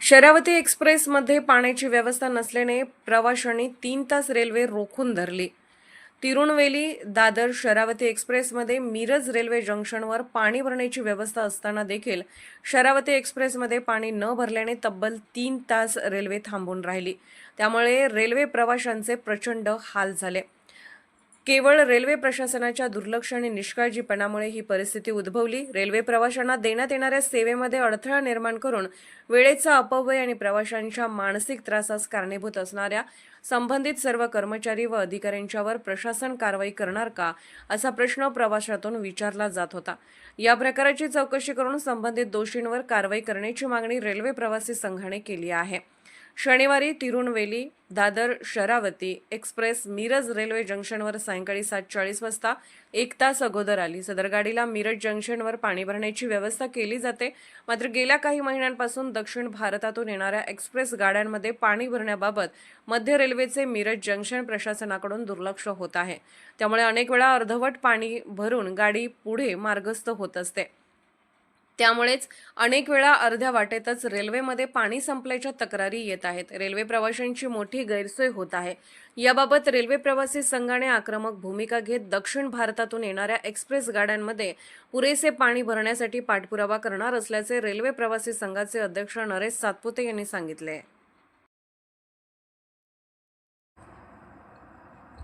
शरावती एक्सप्रेसमध्ये पाण्याची व्यवस्था नसल्याने प्रवाशांनी तीन तास रेल्वे रोखून धरली. तिरुणवेली दादर शरावती एक्सप्रेसमध्ये मिरज रेल्वे जंक्शनवर पाणी भरण्याची व्यवस्था असताना देखील शरावती एक्सप्रेसमध्ये पाणी न भरल्याने तब्बल तीन तास रेल्वे थांबून राहिली. त्यामुळे रेल्वे प्रवाशांचे प्रचंड हाल झाले. केवळ रेल्वे प्रशासनाच्या दुर्लक्ष आणि निष्काळजीपणामुळे ही परिस्थिती उद्भवली. रेल्वे प्रवाशांना देण्यात येणाऱ्या सेवेमध्ये अडथळा निर्माण करून वेळेचा अपव्यय आणि प्रवाशांच्या मानसिक त्रासास कारणीभूत असणाऱ्या संबंधित सर्व कर्मचारी व अधिकाऱ्यांच्यावर प्रशासन कारवाई करणार का असा प्रश्न प्रवाशातून विचारला जात होता. या प्रकाराची चौकशी करून संबंधित दोषींवर कारवाई करण्याची मागणी रेल्वे प्रवासी संघाने केली आहे. शनिवारी तिरुणवेली दादर शरावती एक्सप्रेस मिरज रेल्वे जंक्शनवर सायंकाळी सात चाळीस वाजता एक तास अगोदर आली. सदर गाडीला मिरज जंक्शनवर पाणी भरण्याची व्यवस्था केली जाते. मात्र गेल्या काही महिन्यांपासून दक्षिण भारतातून येणाऱ्या एक्सप्रेस गाड्यांमध्ये पाणी भरण्याबाबत मध्य रेल्वे रेल्वेचे मिरज जंक्शन प्रशासनाकडून दुर्लक्ष होत आहे. त्यामुळे अनेक वेळा अर्धवट पाणी भरून गाडी पुढे मार्गस्थ होत असते. त्यामुळेच अनेक वेळा अर्ध्या वाटेतच रेल्वेमध्ये पाणी संपल्याच्या तक्रारी येत आहेत. रेल्वे प्रवाशांची मोठी गैरसोय होत आहे. याबाबत रेल्वे प्रवासी संघाने आक्रमक भूमिका घेत दक्षिण भारतातून येणाऱ्या एक्सप्रेस गाड्यांमध्ये पुरेसे पाणी भरण्यासाठी पाठपुरावा करणार असल्याचे रेल्वे प्रवासी संघाचे अध्यक्ष नरेश सातपुते यांनी सांगितले.